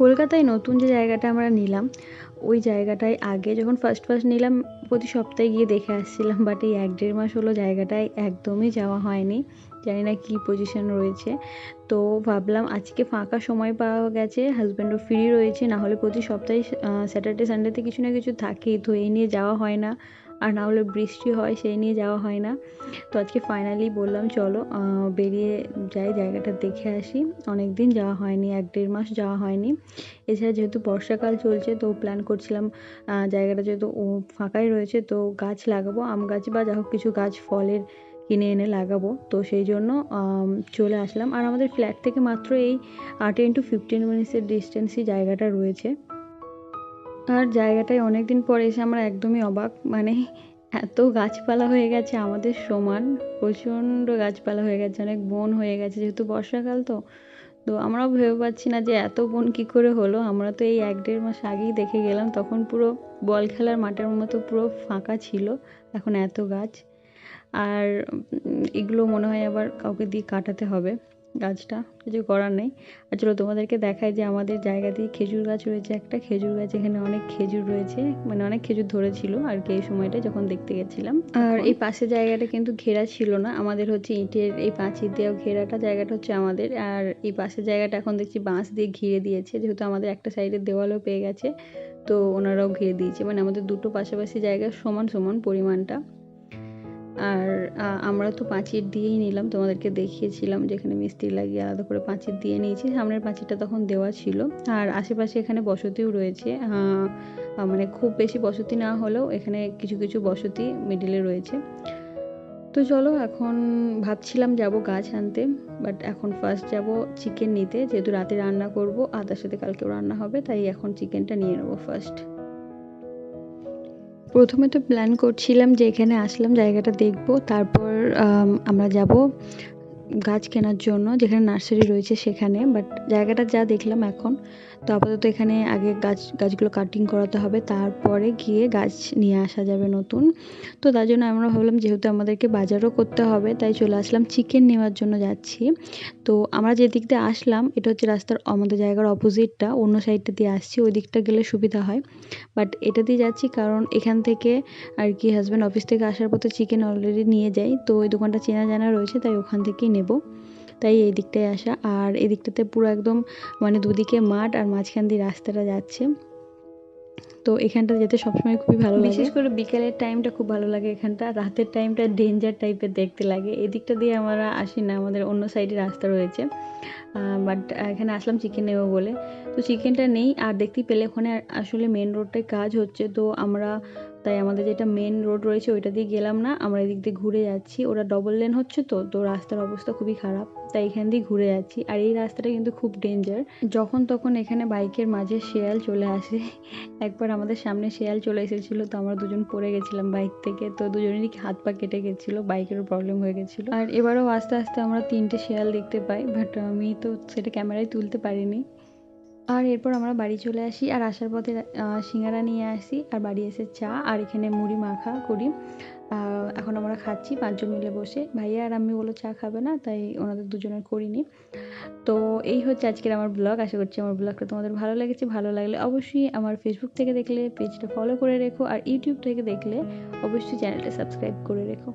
কলকাতায় নতুন যে জায়গাটা আমরা নিলাম, ওই জায়গাটায় আগে যখন ফার্স্ট ফার্স্ট নিলাম, প্রতি সপ্তাহে গিয়ে দেখে আসছিলাম বাট এই এক দেড় মাস হলো জায়গাটায় একদমই যাওয়া হয়নি, জানি না কী পজিশন রয়েছে। তো ভাবলাম আজকে ফাঁকা সময় পাওয়া গেছে হাজব্যান্ডও ফ্রি রয়েছে না হলে প্রতি সপ্তাহে স্যাটারডে সানডেতে কিছু না কিছু থাকেই তো এই নিয়ে যাওয়া হয় না। আর না হলে বৃষ্টি হয়, সেই নিয়ে যাওয়া হয় না। তো আজকে ফাইনালি বললাম, চলো বেরিয়ে যাই, জায়গাটা দেখে আসি। অনেক দিন যাওয়া হয়নি, এক দেড় মাস যাওয়া হয়নি। এছাড়া যেহেতু বর্ষাকাল চলছে, তো প্ল্যান করছিলাম জায়গাটা যেহেতু ফাঁকাই রয়েছে, তো গাছ লাগাবো, আম গাছ বা যা হোক কিছু গাছ ফলের কিনে এনে লাগাবো। তো সেই জন্য চলে আসলাম। আর আমাদের ফ্ল্যাট থেকে মাত্র এই টেন টু ফিফটিন মিনিটসের ডিস্টেন্সই জায়গাটা রয়েছে। আর জায়গাটায় অনেক দিন পরে এসে আমরা একদমই অবাক। মানে এত গাছপালা হয়ে গেছে, আমাদের সমান প্রচণ্ড গাছপালা হয়ে গেছে, অনেক বন হয়ে গেছে যেহেতু বর্ষাকাল তো। তো আমরাও ভেবে পাচ্ছি না যে এত বন কী করে হলো। আমরা তো এই এক দেড় মাস আগেই দেখে গেলাম, তখন পুরো বল খেলার মাঠের মতো পুরো ফাঁকা ছিল, এখন এত গাছ। আর এগুলো মনে হয় আবার কাউকে দিয়ে কাটাতে হবে। গাছটা কিছু করার নেই। আর চলো তোমাদেরকে দেখাই যে আমাদের জায়গাতেই খেজুর গাছ রয়েছে একটা। খেজুর গাছ এখানে অনেক খেজুর রয়েছে মানে অনেক খেজুর ধরেছিল আর কি এই সময়টা যখন দেখতে গেছিলাম। আর এই পাশে জায়গাটা কিন্তু ঘেরা ছিল না, আমাদের হচ্ছে ইটের এই পাঁচির দিয়েও ঘেরাটা জায়গাটা হচ্ছে আমাদের। আর এই পাশের জায়গাটা এখন দেখছি বাঁশ দিয়ে ঘিরে দিয়েছে, যেহেতু আমাদের একটা সাইডের দেওয়ালও পেয়ে গেছে, তো ওনারাও ঘিরে দিয়েছে। মানে আমাদের দুটো পাশাপাশি জায়গা সমান সমান পরিমাণটা। আর আমরা তো পাঁচির দিয়েই নিলাম। তোমাদেরকে দেখিয়েছিলাম যেখানে মিস্ত্রি লাগিয়ে আলাদা করে পাঁচির দিয়ে নিয়েছি। সামনের পাঁচিরটা তখন দেওয়া ছিল। আর আশেপাশে এখানে বসতিও রয়েছে। মানে খুব বেশি বসতি না হলেও এখানে কিছু কিছু বসতি মিডিলে রয়েছে। তো চলো এখন ভাবছিলাম যাব গাছ আনতে, বাট এখন ফার্স্ট যাব চিকেন নিতে। যেহেতু রাতে রান্না করব, আর তার সাথে কালকেও রান্না হবে, তাই এখন চিকেনটা নিয়ে নেব ফার্স্ট প্রথমে তো প্ল্যান করছিলাম যে এখানে আসলাম, জায়গাটা দেখব। তারপর আমরা যাব গাছ কেনার জন্য, যেখানে নার্সারি রয়েছে সেখানে। বাট জায়গাটা যা দেখলাম এখন তো আপাতত এখানে আগে গাছ, গাছগুলো কাটিং করাতে হবে, তারপরে গিয়ে গাছ নিয়ে আসা যাবে নতুন। তো তার জন্য আমরা ভাবলাম যেহেতু আমাদেরকে বাজারও করতে হবে, তাই চলে আসলাম চিকেন নেওয়ার জন্য যাচ্ছি। তো আমরা যে দিক দিয়ে আসলাম, এটা হচ্ছে রাস্তার আমাদের জায়গার অপোজিটটা অন্য সাইডটা দিয়ে আসছি, ওই দিকটা গেলে সুবিধা হয়। বাট এটা দিয়ে যাচ্ছি কারণ এখান থেকে আর কি হাজব্যান্ড অফিস থেকে আসার পথে চিকেন অলরেডি নিয়ে যাই তো ওই দোকানটা চেনা জানা রয়েছে, তাই ওখান থেকেই নেব। তাই এই দিকটায় আসা। আর এই দিকটাতে পুরো একদম মানে দুদিকে মাঠ আর মাঝখান দিয়ে রাস্তাটা যাচ্ছে। তো এখানটা যেতে সবসময় খুবই ভালো লাগে। বিশেষ করে বিকেলের টাইমটা খুব ভালো লাগে এখানটা। রাতের টাইমটা ডেঞ্জার টাইপের দেখতে লাগে। এদিকটা দিয়ে আমরা আসি না, আমাদের অন্য সাইডে রাস্তা রয়েছে। বাট এখানে আসলাম চিকেন নেব বলে। তো চিকেনটা নেই, আর দেখতেই পেলে ওখানে আসলে মেন রোডটায় কাজ হচ্ছে। তো আমরা, তাই আমাদের যেটা মেন রোড রয়েছে ওইটা দিয়ে গেলাম না। আমরা এদিক দিয়ে ঘুরে যাচ্ছি। ওরা ডবল লেন হচ্ছে তো তো রাস্তার অবস্থা খুবই খারাপ। তাই এখান দিয়ে ঘুরে যাচ্ছি। আর এই রাস্তাটা কিন্তু খুব ডেঞ্জার যখন তখন এখানে বাইকের মাঝে শেয়াল চলে আসে। একবার আমাদের সামনে শেয়াল চলে এসেছিল, তো আমরা দুজন পড়ে গেছিলাম বাইক থেকে। তো দুজনেরই হাত পা কেটে গেছিল, বাইকেরও প্রবলেম হয়ে গেছিল। আর এবারও আস্তে আস্তে আমরা তিনটে শেয়াল দেখতে পাই বাট আমি তো সেটা ক্যামেরায় তুলতে পারিনি। আর এরপর আমরা বাড়ি চলে আসি, আর আসার পথে সিঙ্গারা নিয়ে আসি, আর বাড়ি এসে চা, আর এখানে মুড়ি মাখা করি। এখন আমরা খাচ্ছি পাঁচজন মিলে বসে। ভাইয়া আর আমি বলো চা খাবে না, তাই ওনাদের দুজনের করিনি। তো এই হচ্ছে আজকের আমার ব্লগ। আশা করছি আমার ব্লগটা তোমাদের ভালো লেগেছে। ভালো লাগলে অবশ্যই আমার ফেসবুক থেকে দেখলে, পেজটা ফলো করে রেখো, আর ইউটিউব থেকে দেখলে অবশ্যই চ্যানেলটা সাবস্ক্রাইব করে রেখো।